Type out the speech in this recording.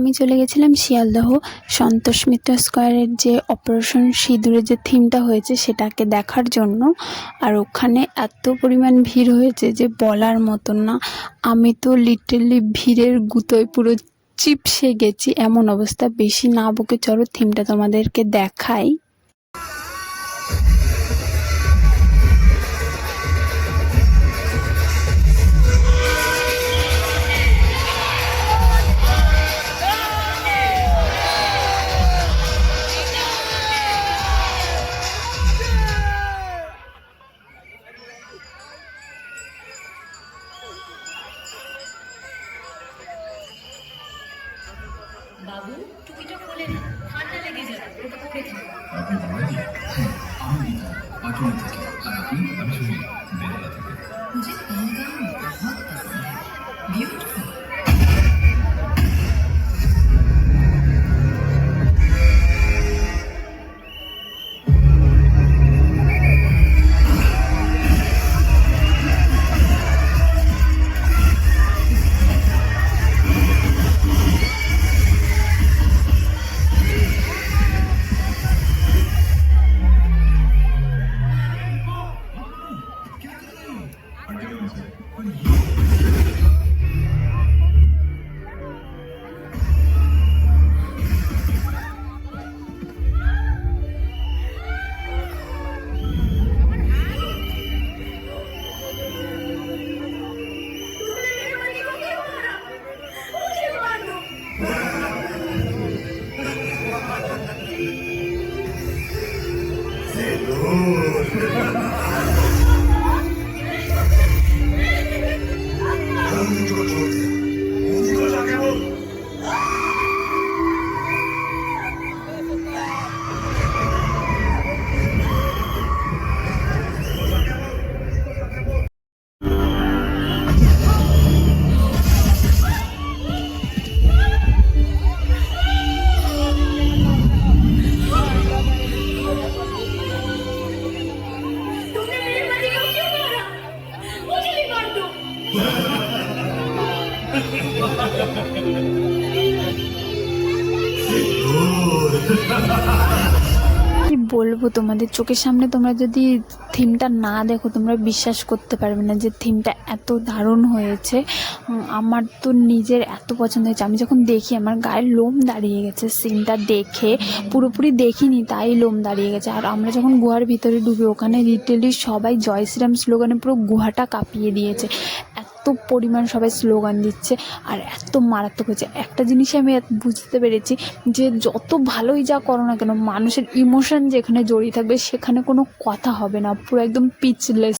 আমি চলে গেছিলাম শিয়ালদহ, সন্তোষ মিত্র স্কোয়ারের যে অপারেশন সিঁদুরের যে থিমটা হয়েছে সেটাকে দেখার জন্য। আর ওখানে এত পরিমাণ ভিড় হয়েছে যে বলার মতন না। আমি তো লিটারলি ভিড়ের গুতোয় পুরো চিপসে গেছি, এমন অবস্থা। বেশি না বকে চলো থিমটা তোমাদেরকে দেখাই। বাবু, টুপিটা খুলে না ঠান্ডা লেগে যাবে, ওটা পরে থাকো আপনি আমি নিতাম থাকি আর আপনি? আমি শুনি। কি বলব তোমাদের? চোখের সামনে তোমরা যদি থিমটা না দেখো, তোমরা বিশ্বাস করতে পারবে না যে থিমটা এত দারুণ হয়েছে। আমার তো নিজের এত পছন্দ হয়েছে। আমি যখন দেখি, আমার গায়ের লোম দাঁড়িয়ে গেছে সিনটা দেখে। পুরোপুরি দেখিনি, তাই লোম দাঁড়িয়ে গেছে। আর আমরা যখন গুহার ভিতরে ঢুকি ওখানে লিটারেলি সবাই জয় শ্রীরাম স্লোগানে পুরো গুহাটা কাঁপিয়ে দিয়েছে। এত পরিমাণ সবাই স্লোগান দিচ্ছে আর এত মারাত্মক হয়েছে। একটা জিনিসই আমি বুঝতে পেরেছি যে যত ভালোই যা করো না কেন, মানুষের ইমোশন যেখানে জড়িয়ে থাকবে সেখানে কোনো কথা হবে না, পুরো একদম পিচলেস